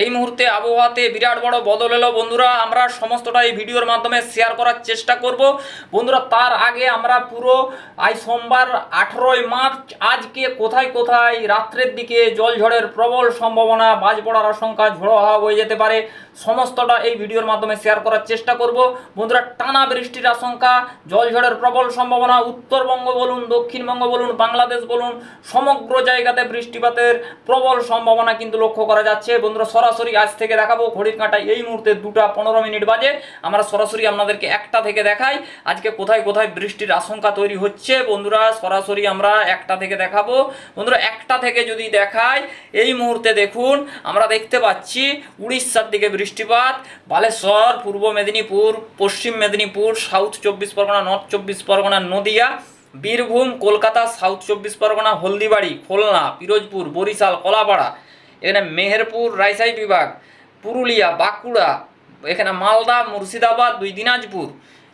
এই মুহূর্তে আবহাওয়াতে বিরাট বড় বদল এলো। বন্ধুরা, আমরা সমস্তটা এই ভিডিওর মাধ্যমে শেয়ার করার চেষ্টা করব। বন্ধুরা, তার আগে আমরা পুরো, আজ সোমবার আঠেরোই মার্চ, আজকে কোথায় কোথায় রাত্রের দিকে জল ঝড়ের প্রবল সম্ভাবনা, বাজ পড়ার আশঙ্কা, ঝোড়ো হাওয়া বয়ে যেতে পারে, সমস্তটা এই ভিডিওর মাধ্যমে শেয়ার করার চেষ্টা করব। বন্ধুরা, টানা বৃষ্টির আশঙ্কা জল ঝড়ের প্রবল সম্ভাবনা, উত্তরবঙ্গ বলুন, দক্ষিণবঙ্গ বলুন, বাংলাদেশ বলুন, সমগ্র জায়গাতে বৃষ্টিপাতের প্রবল সম্ভাবনা কিন্তু লক্ষ্য করা যাচ্ছে। বন্ধুরা সরাসরি আজ থেকে দেখাবো ঘড়ির কাঁটায় এই মুহূর্তে দুটা পনেরো মিনিট বাজে। আমরা সরাসরি আপনাদেরকে একটা থেকে দেখাই। আজকে কোথায় কোথায় বৃষ্টির আশঙ্কা তৈরি হচ্ছে বন্ধুরা, সরাসরি আমরা একটা থেকে দেখাবো। বন্ধুরা, একটা থেকে যদি দেখাই, এই মুহূর্তে দেখুন, আমরা দেখতে পাচ্ছি উড়িষ্যার দিকে বৃষ্টিপাত, বালেশ্বর, পূর্ব মেদিনীপুর, পশ্চিম মেদিনীপুর সাউথ চব্বিশ পরগনা নর্থ চব্বিশ পরগনা, নদিয়া, বীরভূম, কলকাতা সাউথ চব্বিশ পরগনা, হলদিবাড়ি, খুলনা, পিরোজপুর, বরিশাল, কলাপাড়া এখানে মেহেরপুর রাইসাই বিভাগ, পুরুলিয়া, বাঁকুড়া, এখানে মালদা, মুর্শিদাবাদ, দুই দিনাজপুর,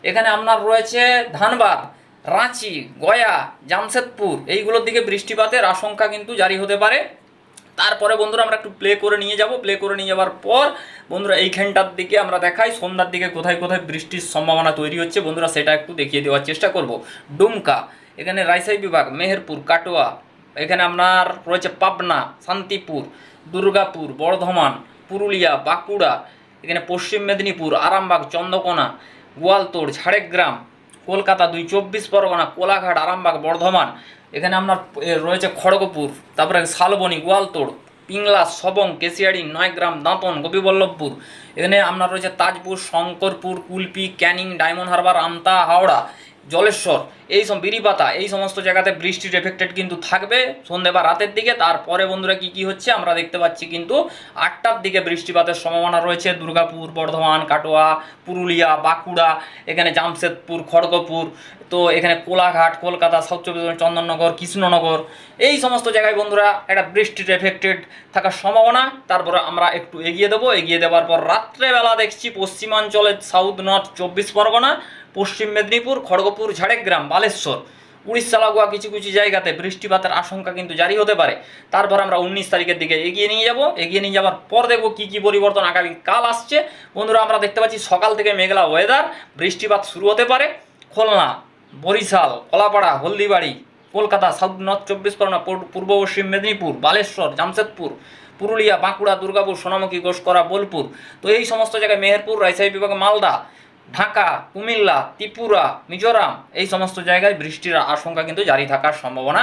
এখানে আপনার রয়েছে ধানবাদ, রাঁচি, গয়া, জামশেদপুর, এইগুলোর দিকে বৃষ্টিপাতের আশঙ্কা কিন্তু জারি হতে পারে। তারপরে বন্ধুরা আমরা একটু প্লে করে নিয়ে যাব। প্লে করে নিয়ে যাওয়ার পর বন্ধুরা এইখানটার দিকে আমরা দেখাই, সন্ধ্যার দিকে কোথায় কোথায় বৃষ্টির সম্ভাবনা তৈরি হচ্ছে। বন্ধুরা সেটা একটু দেখিয়ে দেওয়ার চেষ্টা করব। ডুমকা, এখানে রাইসাই বিভাগ, মেহেরপুর, কাটোয়া এখানে আপনার রয়েছে পাবনা, শান্তিপুর, দুর্গাপুর, বর্ধমান, পুরুলিয়া, বাঁকুড়া, এখানে পশ্চিম মেদিনীপুর, আরামবাগ, চন্দ্রকোনা গোয়ালতোড় ঝাড়গ্রাম, কলকাতা দুই, চব্বিশ পরগনা, কোলাঘাট, আরামবাগ, বর্ধমান, এখানে আপনার রয়েছে খড়গপুর, তারপরে শালবনি গোয়ালতোড় পিংলা, সবং কেশিয়াড়ি নয়গ্রাম, দাঁতন, গোপীবল্লভপুর, এখানে আপনার রয়েছে তাজপুর, শঙ্করপুর, কুলপি, ক্যানিং, ডায়মন্ড হারবার, আমতা, হাওড়া জলেশ্বর, এই সব বিরিপাতা এই সমস্ত জায়গাতে বৃষ্টির এফেক্টেড কিন্তু থাকবে। সন্ধে বা রাতের দিকে, তারপরে বন্ধুরা কি কি হচ্ছে আমরা দেখতে পাচ্ছি কিন্তু আটটার দিকে বৃষ্টিপাতের সম্ভাবনা রয়েছে। দুর্গাপুর, বর্ধমান, কাটোয়া, পুরুলিয়া, বাঁকুড়া, এখানে জামশেদপুর, খড়গপুর, তো এখানে কোলাঘাট, কলকাতা, সাউথ চব্বিশ চন্দননগর, কৃষ্ণনগর, এই সমস্ত জায়গায় বন্ধুরা একটা বৃষ্টির এফেক্টেড থাকার সম্ভাবনা। তারপরে আমরা একটু এগিয়ে দেবো। এগিয়ে দেওয়ার পর রাত্রেবেলা দেখছি পশ্চিমাঞ্চলের সাউথ, নর্থ, চব্বিশ পরগনা পশ্চিম মেদিনীপুর, খড়গপুর, ঝাড়গ্রাম, বালেশ্বর। উড়িষ্যা, লাগোয়া কিছু কিছু জায়গাতে বৃষ্টিপাতের আশঙ্কা কিন্তু জারি হতে পারে। তারপর আমরা উনিশ তারিখের দিকে এগিয়ে নিয়ে যাব। এগিয়ে নিয়ে যাওয়ার পর দেখব কী কী পরিবর্তন আগামী কাল আসছে। বন্ধুরা, আমরা দেখতে পাচ্ছি সকাল থেকে মেঘলা ওয়েদার বৃষ্টিপাত শুরু হতে পারে। খুলনা, বরিশাল, কলাপাড়া, হলদিবাড়ি, কলকাতা সাউথ নর্থ চব্বিশ পরগনা পূর্ব পশ্চিম মেদিনীপুর, বালেশ্বর, জামশেদপুর, পুরুলিয়া, বাঁকুড়া, দুর্গাপুর, সোনামুখী ঘোষকরা বোলপুর। তো এই সমস্ত জায়গায় মেহেরপুর, রাজশাহী বিভাগ, মালদা। ঢাকা, কুমিল্লা, ত্রিপুরা, মিজোরাম এই সমস্ত জায়গায় বৃষ্টির আশঙ্কা কিন্তু জারি থাকার সম্ভাবনা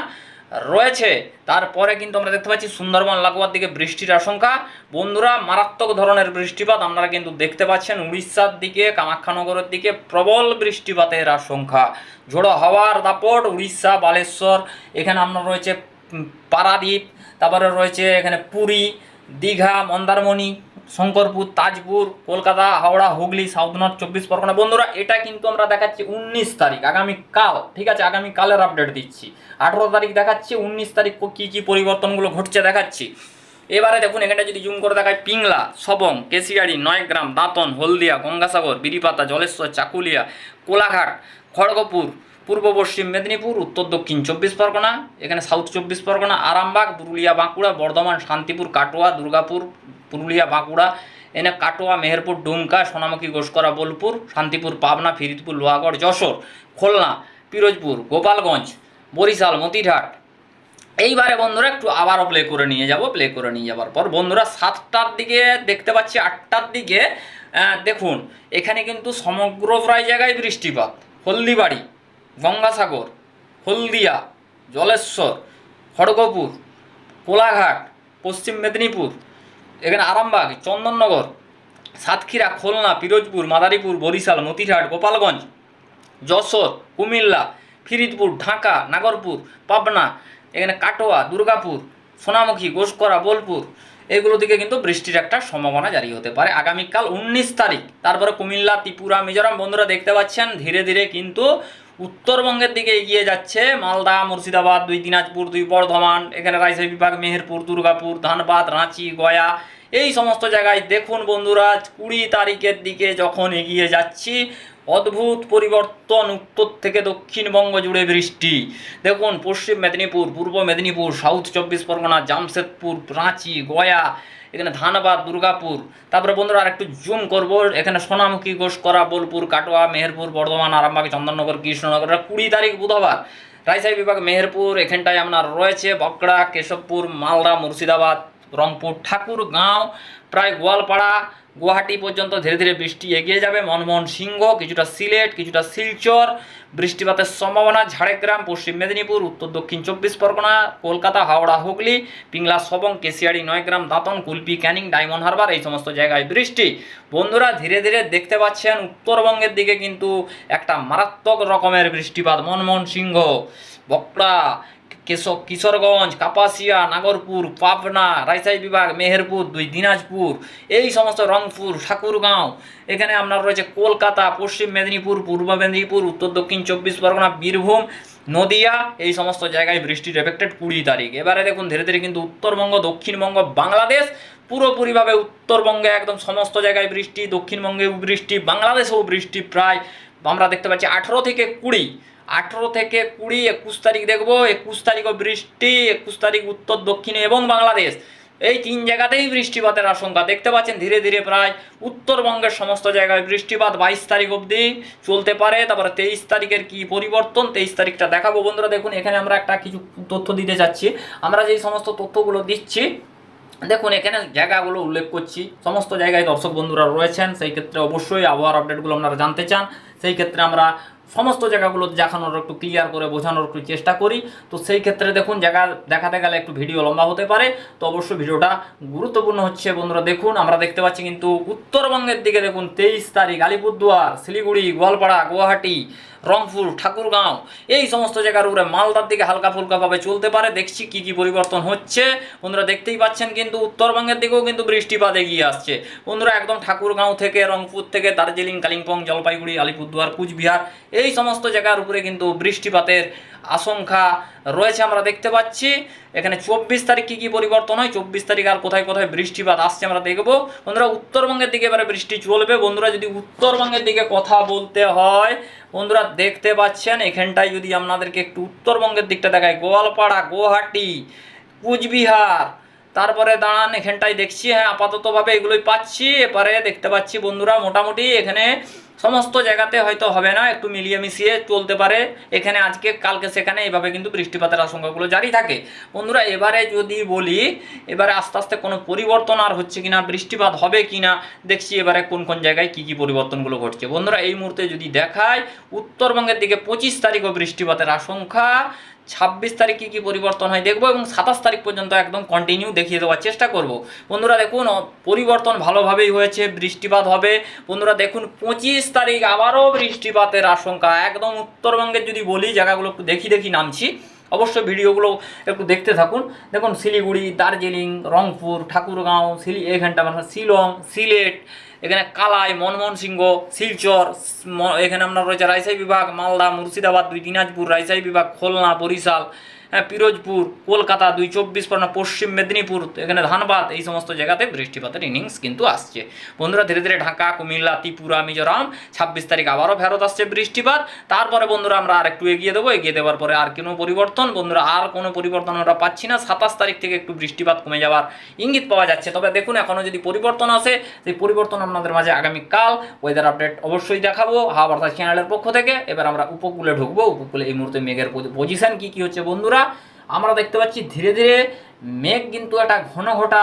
রয়েছে। তারপরে কিন্তু আমরা দেখতে পাচ্ছি সুন্দরবন লাগোয়ার দিকে বৃষ্টির আশঙ্কা। বন্ধুরা, মারাত্মক ধরনের বৃষ্টিপাত আপনারা কিন্তু দেখতে পাচ্ছেন। উড়িষ্যার দিকে, কামাখ্যানগরের দিকে প্রবল বৃষ্টিপাতের আশঙ্কা। ঝোড়ো হাওয়ার দাপট, উড়িষ্যা, বালেশ্বর, এখানে আপনার রয়েছে পারাদ্বীপ, তারপরে রয়েছে এখানে পুরী, দীঘা, মন্দারমণি শঙ্করপুর, তাজপুর, কলকাতা, হাওড়া, হুগলি সাউথ নর্থ চব্বিশ পরগনা। বন্ধুরা, এটা কিন্তু আমরা দেখাচ্ছি উনিশ তারিখ, আগামী কাল, ঠিক আছে? আগামী কালের আপডেট দিচ্ছি। আঠেরো তারিখ দেখাচ্ছি, উনিশ তারিখ কী কী পরিবর্তনগুলো ঘটছে দেখাচ্ছি। এবারে দেখুন, এখানটা যদি জুম করে দেখায় পিংলা, সবং, কেশিয়াড়ি, নয়গ্রাম, দাঁতন, হলদিয়া, গঙ্গাসাগর, বিরিপাতা, জলেশ্বর, চাকুলিয়া, কোলাঘাট, খড়গপুর পূর্ব পশ্চিম মেদিনীপুর, উত্তর দক্ষিণ চব্বিশ পরগনা, এখানে সাউথ চব্বিশ পরগনা, আরামবাগ, পুরুলিয়া, বাঁকুড়া, বর্ধমান, শান্তিপুর, কাটোয়া, দুর্গাপুর, পুরুলিয়া, বাঁকুড়া, এনে কাটোয়া, মেহেরপুর, ডুমকা, সোনামুখী, ঘোষকরা, বোলপুর, শান্তিপুর, পাবনা ফিরিদপুর লোহাগড়, যশোর, খুলনা, পিরোজপুর, গোপালগঞ্জ, বরিশাল মতিঘাট এইবারে বন্ধুরা একটু আবারও প্লে করে নিয়ে যাব প্লে করে নিয়ে যাওয়ার পর বন্ধুরা সাতটার দিকে দেখতে পাচ্ছি, আটটার দিকে দেখুন, এখানে কিন্তু সমগ্র প্রায় জায়গায় বৃষ্টিপাত, হলদিবাড়ি গঙ্গাসাগর, হলদিয়া, জলেশ্বর, খড়গপুর, কোলাঘাট, পশ্চিম মেদিনীপুর, এখানে আরামবাগ, চন্দননগর, সাতক্ষীরা, খুলনা, পিরোজপুর, মাদারীপুর, বরিশাল মতিহাট গোপালগঞ্জ, যশোর, কুমিল্লা, ফিরিদপুর, ঢাকা, নাগরপুর, পাবনা, এখানে কাটোয়া, দুর্গাপুর, সোনামুখী, গোসকরা, বোলপুর, এগুলো দিকে কিন্তু বৃষ্টির একটা সম্ভাবনা জারি হতে পারে। আগামীকাল উনিশ তারিখ, তারপরে কুমিল্লা, ত্রিপুরা, মিজোরাম, বন্ধুরা দেখতে পাচ্ছেন, ধীরে ধীরে কিন্তু উত্তরবঙ্গের দিকে এগিয়ে যাচ্ছে। মালদা, মুর্শিদাবাদ, দুই দিনাজপুর, দুই বর্ধমান, এখানে রাজশাহী বিভাগ, মেহেরপুর, দুর্গাপুর, ধানবাদ, রাঁচি, গয়া, এই সমস্ত জায়গায় দেখুন বন্ধুরা, কুড়ি তারিখের দিকে যখন এগিয়ে যাচ্ছি, অদ্ভুত পরিবর্তন উত্তর থেকে দক্ষিণবঙ্গ জুড়ে বৃষ্টি। দেখুন পশ্চিম মেদিনীপুর, পূর্ব মেদিনীপুর, সাউথ চব্বিশ পরগনা, জামশেদপুর, রাঁচি, গয়া এখানে ধানবাদ, দুর্গাপুর। তারপরে বন্ধুরা আর একটু জুম করব। এখানে সোনামুখী ঘোষ, করা, বোলপুর, কাটোয়া, মেহেরপুর, বর্ধমান, আরামবাগ, চন্দননগর, কৃষ্ণনগর। কুড়ি তারিখ বুধবার। রাজশাহী বিভাগ, মেহেরপুর, এখানটায় আপনার রয়েছে বকড়া কেশবপুর, মালদা, মুর্শিদাবাদ, রংপুর, ঠাকুরগাঁও, প্রায় গোয়ালপাড়া গুয়াহাটি পর্যন্ত ধীরে ধীরে বৃষ্টি এগিয়ে যাবে। মনমোহন সিংহ, কিছুটা সিলেট, কিছুটা শিলচর, বৃষ্টিপাতের সম্ভাবনা ঝাড়গ্রাম, পশ্চিম মেদিনীপুর, উত্তর দক্ষিণ চব্বিশ পরগনা, কলকাতা, হাওড়া, হুগলি, পিংলা, সবং, কেশিয়াড়ি, নয়গ্রাম, দাঁতন, কুলপি, ক্যানিং, ডায়মন্ড হারবার, এই সমস্ত জায়গায় বৃষ্টি। বন্ধুরা, ধীরে ধীরে দেখতে পাচ্ছেন উত্তরবঙ্গের দিকে কিন্তু একটা মারাত্মক রকমের বৃষ্টিপাত। মনমোহন সিংহ বকড়া কেশব কিশোরগঞ্জ, কাপাসিয়া, নাগরপুর, পাবনা রাজশাহী বিভাগ, মেহেরপুর, দুই দিনাজপুর, এই সমস্ত রংপুর, ঠাকুরগাঁও। এখানে আপনার রয়েছে কলকাতা, পশ্চিম মেদিনীপুর, পূর্ব মেদিনীপুর, উত্তর দক্ষিণ চব্বিশ পরগনা, বীরভূম, নদিয়া, এই সমস্ত জায়গায় বৃষ্টির এফেক্টেড কুড়ি তারিখ। এবারে দেখুন, ধীরে ধীরে কিন্তু উত্তরবঙ্গ, দক্ষিণবঙ্গ, বাংলাদেশ পুরোপুরিভাবে উত্তরবঙ্গে একদম সমস্ত জায়গায় বৃষ্টি, দক্ষিণবঙ্গেও বৃষ্টি, বাংলাদেশেও বৃষ্টি প্রায় আমরা দেখতে পাচ্ছি আঠেরো থেকে কুড়ি। আঠেরো থেকে কুড়ি, একুশ তারিখ দেখব, একুশ তারিখও বৃষ্টি, একুশ তারিখ উত্তর, দক্ষিণে এবং বাংলাদেশ। এই তিন জায়গাতেই বৃষ্টিপাতের আশঙ্কা। দেখতে পাচ্ছেন ধীরে ধীরে প্রায় উত্তরবঙ্গের সমস্ত জায়গায় বৃষ্টিপাত বাইশ তারিখ অবধি চলতে পারে। তারপরে তেইশ তারিখের কি পরিবর্তন, তেইশ তারিখটা দেখাবো। বন্ধুরা, দেখুন, এখানে আমরা একটা কিছু তথ্য দিতে যাচ্ছি। আমরা যেই সমস্ত তথ্যগুলো দিচ্ছি, দেখুন, এখানে জায়গাগুলো উল্লেখ করছি। সমস্ত জায়গায় দর্শক বন্ধুরা রয়েছেন, সেই ক্ষেত্রে অবশ্যই আবহাওয়ার আপডেটগুলো আপনারা জানতে চান। সেই ক্ষেত্রে আমরা সমস্ত জায়গাগুলো দেখানোর একটু ক্লিয়ার করে বোঝানোর একটু চেষ্টা করি। তো সেই ক্ষেত্রে দেখুন, জায়গা দেখাতে গেলে একটু ভিডিও লম্বা হতে পারে। তো অবশ্যই ভিডিওটা গুরুত্বপূর্ণ হচ্ছে বন্ধুরা, দেখুন, আমরা দেখতে পাচ্ছি কিন্তু উত্তরবঙ্গের দিকে দেখুন, তেইশ তারিখ, আলিপুরদুয়ার, শিলিগুড়ি, গোয়ালপাড়া, গুয়াহাটি রংপুর, ঠাকুরগাঁও, এই সমস্ত জায়গার উপরে মালদার দিকে হালকা ফুলকাভাবে চলতে পারে। দেখছি কি কি পরিবর্তন হচ্ছে। বন্ধুরা দেখতেই পাচ্ছেন কিন্তু উত্তরবঙ্গের দিকেও কিন্তু বৃষ্টিপাত এগিয়ে আসছে। বন্ধুরা একদম ঠাকুরগাঁও থেকে, রংপুর থেকে, দার্জিলিং, কালিম্পং, জলপাইগুড়ি, আলিপুরদুয়ার, কুচবিহার, এই সমস্ত জায়গার উপরে কিন্তু বৃষ্টিপাতের আশঙ্কা রয়েছে, আমরা দেখতে পাচ্ছি। এখানে চব্বিশ তারিখ কী কী পরিবর্তন হয়? চব্বিশ তারিখ আর কোথায় কোথায় বৃষ্টিপাত আসছে আমরা দেখব। বন্ধুরা, উত্তরবঙ্গের দিকে এবারে বৃষ্টি চলবে। বন্ধুরা, যদি উত্তরবঙ্গের দিকে কথা বলতে হয়, বন্ধুরা, দেখতে পাচ্ছেন, এখানটায় যদি আপনাদেরকে একটু উত্তরবঙ্গের দিকটা দেখায় গোয়ালপাড়া, গুয়াহাটি, কুচবিহার, তারপরে দাঁড়ান, এখানটায় দেখছি হ্যাঁ আপাততভাবে এগুলোই পাচ্ছি। এবারে দেখতে পাচ্ছি, বন্ধুরা, মোটামুটি এখানে সমস্ত জায়গাতে হয়তো হবে না, একটু মিলিয়ে মিশিয়ে চলতে পারে। এখানে আজকে, কালকে সেখানে এইভাবে কিন্তু বৃষ্টিপাতের আশঙ্কাগুলো জারি থাকে। বন্ধুরা, এবারে যদি বলি, এবারে আস্তে আস্তে কোনো পরিবর্তন আর হচ্ছে কিনা, বৃষ্টিপাত হবে কিনা, দেখছি এবারে কোন কোন জায়গায় কি কি পরিবর্তনগুলো ঘটছে। বন্ধুরা, এই মুহূর্তে যদি দেখায় উত্তরবঙ্গের দিকে পঁচিশ তারিখও বৃষ্টিপাতের আশঙ্কা। ছাব্বিশ তারিখ কী কী পরিবর্তন হয় দেখব এবং সাতাশ তারিখ পর্যন্ত একদম কন্টিনিউ দেখিয়ে দেওয়ার চেষ্টা করব। বন্ধুরা দেখুন পরিবর্তন ভালোভাবেই হয়েছে, বৃষ্টিপাত হবে। বন্ধুরা দেখুন, পঁচিশ তারিখ আবারও বৃষ্টিপাতের আশঙ্কা। একদম উত্তরবঙ্গের যদি বলি, জায়গাগুলো একটু দেখি দেখি নামছি। অবশ্যই ভিডিওগুলো একটু দেখতে থাকুন। দেখুন, শিলিগুড়ি, দার্জিলিং, রংপুর, ঠাকুরগাঁও, শিলি এখানটা মানে শিলং, সিলেট এখানে কালাই মনমোহন সিংহ শিলচর এখানে আপনার রয়েছে রাজশাহী বিভাগ, মালদা, মুর্শিদাবাদ, দুই দিনাজপুর, রাজশাহী বিভাগ, খুলনা, বরিশাল হ্যাঁ পিরোজপুর, কলকাতা, দুই চব্বিশ পরগনা, পশ্চিম মেদিনীপুর, এখানে ধানবাদ, এই সমস্ত জায়গাতে বৃষ্টিপাতের ইনিংস কিন্তু আসছে। বন্ধুরা, ধীরে ধীরে ঢাকা, কুমিল্লা, ত্রিপুরা, মিজোরাম, ছাব্বিশ তারিখ আবারও ফেরত আসছে বৃষ্টিপাত। তারপরে বন্ধুরা, আমরা আর একটু এগিয়ে দেবো। এগিয়ে দেওয়ার পরে আর কোনো পরিবর্তন? বন্ধুরা, আর কোনো পরিবর্তন আমরা পাচ্ছি না। সাতাশ তারিখ থেকে একটু বৃষ্টিপাত কমে যাওয়ার ইঙ্গিত পাওয়া যাচ্ছে। তবে দেখুন, এখনও যদি পরিবর্তন আসে, সেই পরিবর্তন আপনাদের মাঝে আগামীকাল ওয়েদার আপডেট অবশ্যই দেখাবো। হাওয়া বার্তা চ্যানেলের পক্ষ থেকে। এবার আমরা উপকূলে ঢুকবো। উপকূলে এই মুহূর্তে মেঘের পজিশন কী কী হচ্ছে বন্ধুরা? আমরা দেখতে পাচ্ছি ধীরে ধীরে মেঘ কিন্তু একটা ঘন ঘটা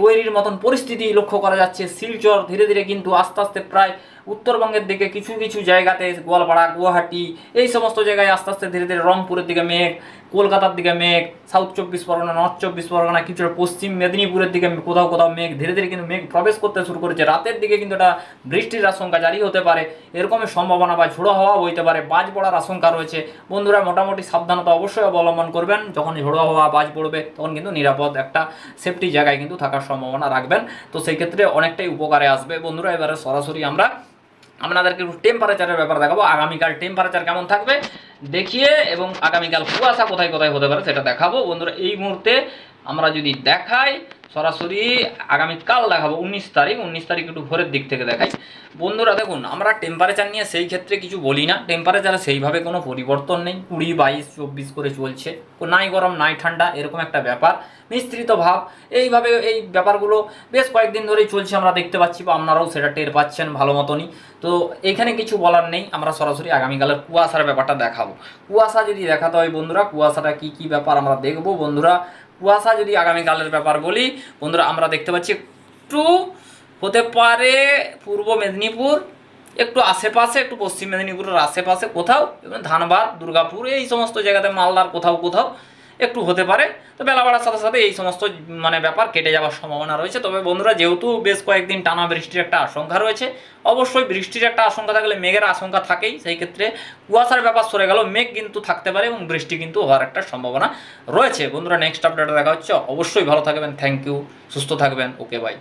তৈরির মতন পরিস্থিতি লক্ষ্য করা যাচ্ছে। শিলচর ধীরে ধীরে কিন্তু আস্তে আস্তে প্রায় উত্তরবঙ্গের দিকে কিছু কিছু জায়গাতে গোয়ালপাড়া, গুয়াহাটি, এই সমস্ত জায়গায় আস্তে আস্তে ধীরে ধীরে রংপুরের দিকে মেঘ, কলকাতার দিকে মেঘ সাউথ চব্বিশ পরগনা নর্থ চব্বিশ পরগনা কিছু পশ্চিম মেদিনীপুরের দিকে কোথাও কোথাও মেঘ, ধীরে ধীরে কিন্তু মেঘ প্রবেশ করতে শুরু করেছে। রাতের দিকে কিন্তু এটা বৃষ্টির আশঙ্কা জারি হতে পারে এরকমের সম্ভাবনা বা ঝোড়ো হাওয়া বইতে পারে, বাজ পড়ার আশঙ্কা রয়েছে। বন্ধুরা, মোটামুটি সাবধানতা অবশ্যই অবলম্বন করবেন। যখন ঝোড়ো হাওয়া, বাজ পড়বে, তখন কিন্তু নিরাপদ একটা সেফটি জায়গায় কিন্তু থাকার সম্ভাবনা রাখবেন। তো সেই ক্ষেত্রে অনেকটাই উপকারে আসবে। বন্ধুরা, এবারে সরাসরি আমরা আপনাদেরকে একটু টেম্পারেচারের ব্যাপার দেখাবো। আগামীকাল টেম্পারেচার কেমন থাকবে? দেখিয়ে এবং আগামীকাল কুয়াশা কোথায় কোথায় হতে পারে সেটা দেখাবো। বন্ধুরা, এই মুহূর্তে আমরা যদি দেখাই, সরাসরি আগামীকাল দেখাবো, উনিশ তারিখ উনিশ তারিখ একটু ভোরের দিক থেকে দেখাই। বন্ধুরা, দেখুন, আমরা টেম্পারেচার নিয়ে সেই ক্ষেত্রে কিছু বলি না। টেম্পারেচারে সেইভাবে কোনো পরিবর্তন নেই। কুড়ি, বাইশ, চব্বিশ করে চলছে। নাই গরম, নাই ঠান্ডা, এরকম একটা ব্যাপার। মিশ্রিত ভাব। এইভাবে এই ব্যাপারগুলো বেশ কয়েকদিন ধরেই চলছে, আমরা দেখতে পাচ্ছি, বা আপনারাও সেটা টের পাচ্ছেন ভালো মতনই। তো এখানে কিছু বলার নেই, আমরা সরাসরি আগামীকালের কুয়াশার ব্যাপারটা দেখাবো। কুয়াশা যদি দেখাতে হয় বন্ধুরা, কুয়াশাটা কি কি ব্যাপার আমরা দেখব বন্ধুরা? কুয়াশা যদি আগামীকালের ব্যাপার বলি, বন্ধুরা, আমরা দেখতে পাচ্ছি একটু হতে পারে পূর্ব মেদিনীপুর, একটু আশেপাশে, একটু পশ্চিম মেদিনীপুরের আশেপাশে কোথাও ধানবাদ, দুর্গাপুর, এই সমস্ত জায়গাতে মালদার কোথাও কোথাও একটু হতে পারে। তো বেলা বাড়ার সাথে সাথে এই সমস্ত মানে ব্যাপার কেটে যাওয়ার সম্ভাবনা রয়েছে। তবে বন্ধুরা, যেহেতু বেশ কয়েকদিন টানা বৃষ্টির একটা আশঙ্কা রয়েছে, অবশ্যই বৃষ্টির একটা আশঙ্কা থাকলে মেঘের আশঙ্কা থাকেই। সেই ক্ষেত্রে কুয়াশার ব্যাপার সরে গেল মেঘ কিন্তু থাকতে পারে এবং বৃষ্টি কিন্তু হওয়ার একটা সম্ভাবনা রয়েছে। বন্ধুরা নেক্সট আপডেটে দেখা হচ্ছে। অবশ্যই ভালো থাকবেন। থ্যাংক ইউ সুস্থ থাকবেন। Okay bye